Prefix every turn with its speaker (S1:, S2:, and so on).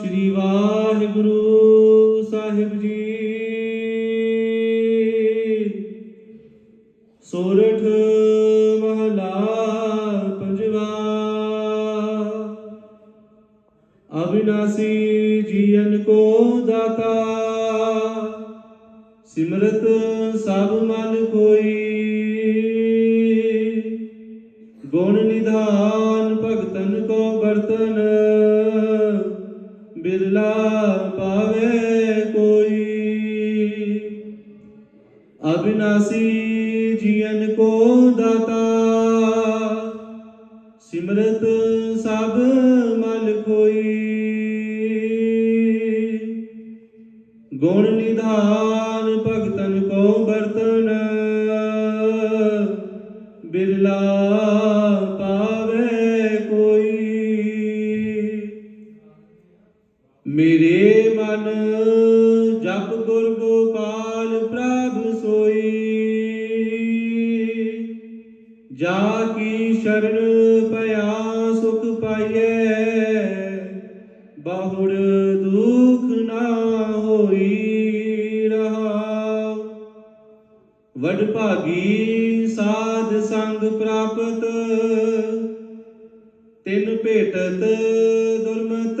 S1: ਸ੍ਰੀ ਵਾਹਿਗੁਰੂ ਸਾਹਿਬ ਜੀ। ਸੋਰਠ ਮਹਲਾ ਪੰਜਵਾ। ਅਬਿਨਾਸੀ ਜੀਵਨ ਕੋ ਦਾਤਾ। ਸਿਮਰਤ ਸਭ ਮਨ ਗੁਣ ਭਗਤਨ ਕੋ ਬਰਤਨ ਬਿਰਲਾ ਪਾਵੇ ਕੋਈ। ਅਬਿਨਾਸੀ ਜੀਵਨ ਕੋ ਦਾਤਾ, ਸਿਮਰਤ ਸਭ ਮਲ ਕੋਈ। ਗੁਣ ਨਿਧਾਨ ਭਗਤਨ ਕੋ ਬਰਤਨ ਬਿਰਲਾ ਮੇਰੇ ਮਨ ਜਪ ਗੁਰ ਗੋਪਾਲ ਪ੍ਰਭ ਸੋਈ। ਜਾ ਕੀ ਸ਼ਰਨ ਪਿਆ ਸੁਖ ਪਾਈਐ, ਬਹੁੜ ਦੁਖ ਨਾ ਹੋਈ ਰਹਾ। ਵਡ ਭਾਗੀ ਸਾਧ ਸੰਗ ਪ੍ਰਾਪਤ, ਤਿਨ ਭੇਟਤ ਦੁਰਮਤ